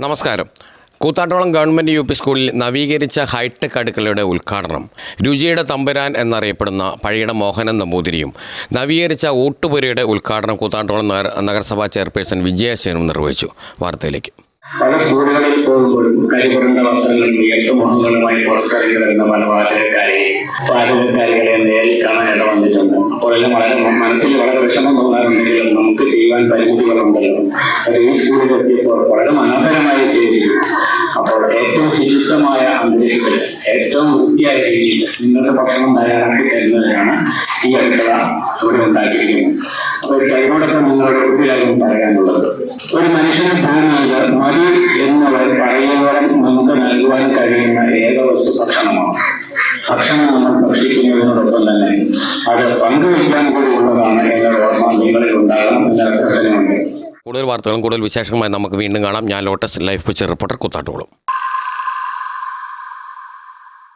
നമസ്കാരം. കൂത്താട്ടോളം government U P സ്കൂളിൽ നവീകരിച്ച ഹൈടെക് അടുക്കളയുടെ ഉദ്ഘാടനം രുചിയുടെ തമ്പുരാൻ എന്നറിയപ്പെടുന്ന പഴയുടെ മോഹനൻ നമ്പൂതിരിയും നവീകരിച്ച ഊട്ടുപുരയുടെ ഉദ്ഘാടനം കൂത്താട്ടോളം നഗര നഗരസഭാ ചെയർപേഴ്സൺ വിജയശേനും നിർവഹിച്ചു. വാർത്തയിലേക്ക്. പല സ്കൂളുകളിൽ പോകുമ്പോഴും കരിപുരണ്ട വസ്ത്രങ്ങൾ വിയർത്ത മുഖങ്ങളുമായി പുറത്തിറങ്ങി വരുന്ന പല പാചകക്കാരെയും പാചകക്കാരികളെ നേരിൽ കാണാൻ ഇട അപ്പോഴെല്ലാം വളരെ മനസ്സിൽ വളരെ വിഷമം തോന്നാറുണ്ടെങ്കിലും നമുക്ക് ചെയ്യുവാൻ പരിമിതികളുണ്ടല്ലോ. അത് ഈ സ്കൂളിൽ എത്തിയപ്പോൾ വളരെ മനോഹരമായി അപ്പോൾ ഏറ്റവും ശുചിത്വമായ അന്തരീക്ഷത്തിൽ ഏറ്റവും വൃത്തിയായ രീതിയിൽ നിങ്ങൾക്ക് ഭക്ഷണം തയ്യാറാക്കി തരുന്നതിനാണ് ഈ അടുക്കള ഇവിടെ ഉണ്ടാക്കിയിരിക്കുന്നത്. അപ്പോൾ കൈയോടൊപ്പം നിങ്ങളോട് ഒരു കാര്യം പറയാനുള്ളത് ഒരു മനുഷ്യന് ഭൂമിയിൽ മതി എന്നവർ പറയുന്നവരും നമുക്ക് നൽകുവാൻ കഴിയുന്ന ഏക വസ്തു ഭക്ഷണമാണ്. ഭക്ഷണം നമ്മൾ ഭക്ഷിക്കുന്നതിനോടൊപ്പം തന്നെ അത് പങ്കുവയ്ക്കാൻ കൂടി ഉള്ളതാണ് കൂടുതൽ വാർത്തകളും കൂടുതൽ വിശേഷങ്ങളുമായി നമുക്ക് വീണ്ടും കാണാം. ഞാൻ ലോട്ടസ് ലൈഫ് പിക്ചർ റിപ്പോർട്ടർ കൂത്താട്ടോളം